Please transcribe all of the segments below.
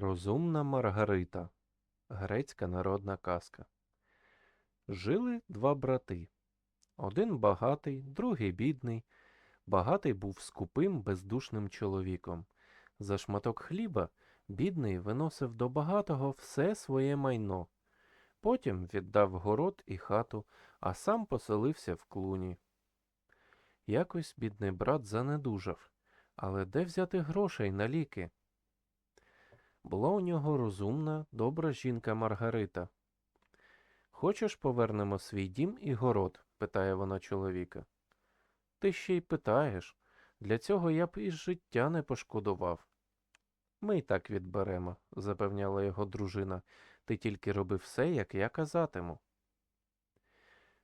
Розумна Маргарита. Грецька народна казка. Жили два брати. Один багатий, другий бідний. Багатий був скупим, бездушним чоловіком. За шматок хліба бідний виносив до багатого все своє майно. Потім віддав город і хату, а сам поселився в клуні. Якось бідний брат занедужав, але де взяти грошей на ліки? Була у нього розумна, добра жінка Маргарита. Хочеш, повернемо свій дім і город? питає вона чоловіка. Ти ще й питаєш. Для цього я б і життя не пошкодував. Ми й так відберемо, запевняла його дружина. Ти тільки роби все, як я казатиму.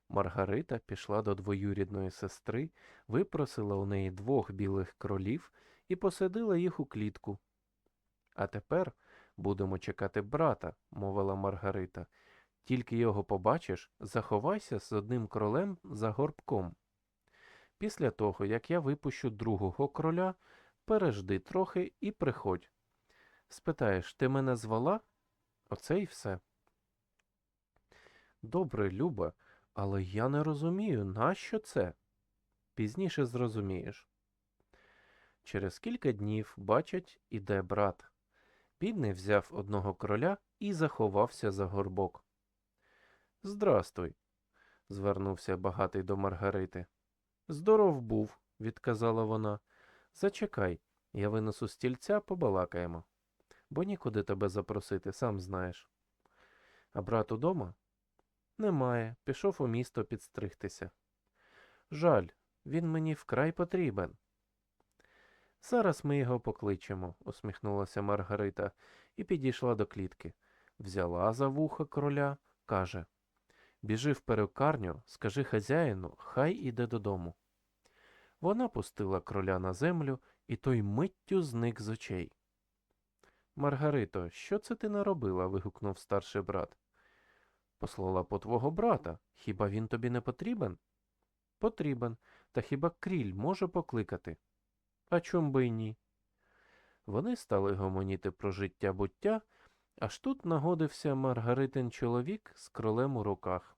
Маргарита пішла до двоюрідної сестри, випросила у неї двох білих кролів і посадила їх у клітку. А тепер будемо чекати брата, мовила Маргарита. Тільки його побачиш, заховайся з одним кролем за горбком. Після того, як я випущу другого кроля, пережди трохи і приходь. Спитаєш, ти мене звала? Оце й все. Добре, Люба, але я не розумію, нащо це? Пізніше зрозумієш. Через кілька днів, бачать, іде брат. Бідний взяв одного кроля і заховався за горбок. Здрастуй, звернувся багатий до Маргарити. Здоров був, відказала вона. Зачекай, я винесу стільця, побалакаємо, бо нікуди тебе запросити, сам знаєш. А брат удома? Немає, пішов у місто підстригтися. Жаль, він мені вкрай потрібен. Зараз ми його покличемо, усміхнулася Маргарита і підійшла до клітки. Взяла за вуха кроля, каже Біжи в перукарню, скажи хазяїну, хай іде додому. Вона пустила кроля на землю, і той миттю зник з очей. Маргарито, що це ти наробила? вигукнув старший брат. Послала по твого брата. Хіба він тобі не потрібен? Потрібен. Та хіба кріль може покликати? А чом би й ні? Вони стали гомоніти про життя буття, аж тут нагодився Маргаритин чоловік з кролем у руках.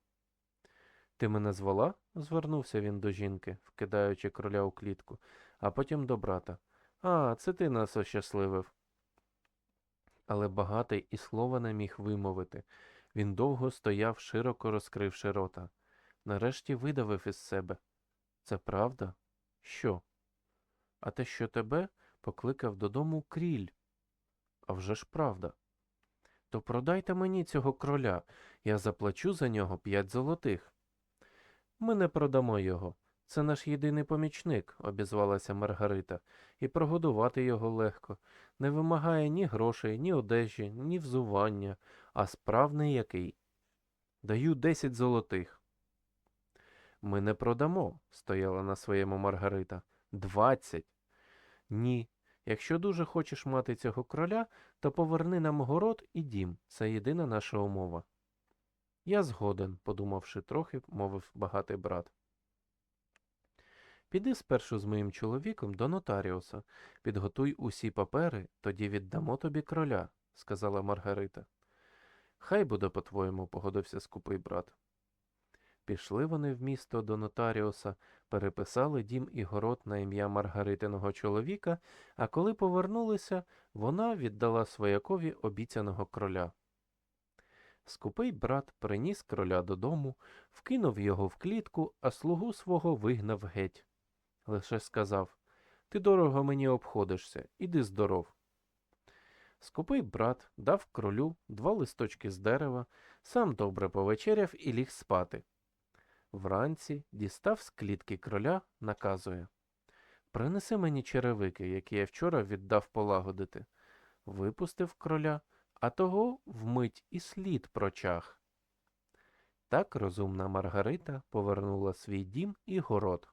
Ти мене звала? звернувся він до жінки, вкидаючи кроля у клітку, а потім до брата. А, це ти нас ощасливив. Але багатий і слова не міг вимовити. Він довго стояв, широко розкривши рота. Нарешті видавив із себе. Це правда? Що? А те, що тебе покликав додому кріль. А вже ж правда. То продайте мені цього кроля, я заплачу за нього п'ять золотих. Ми не продамо його. Це наш єдиний помічник, обізвалася Маргарита, і прогодувати його легко. Не вимагає ні грошей, ні одежі, ні взування, а справний який. Даю десять золотих. Ми не продамо, стояла на своєму Маргарита. Двадцять. Ні. Якщо дуже хочеш мати цього кроля, то поверни нам город і дім. Це єдина наша умова. Я згоден, подумавши трохи, мовив багатий брат. Піди спершу з моїм чоловіком до нотаріуса, підготуй усі папери, тоді віддамо тобі кроля, сказала Маргарита. Хай буде по-твоєму, погодився скупий брат. Пішли вони в місто до нотаріуса, переписали дім і город на ім'я Маргаритиного чоловіка, а коли повернулися, вона віддала своякові обіцяного кроля. Скупий брат приніс кроля додому, вкинув його в клітку, а слугу свого вигнав геть. Лише сказав Ти дорого мені обходишся, іди здоров. Скупий брат дав кролю два листочки з дерева, сам добре повечеряв і ліг спати. Вранці дістав з клітки кроля, наказує Принеси мені черевики, які я вчора віддав полагодити. Випустив кроля, а того вмить і слід прочах. Так розумна Маргарита повернула свій дім і город.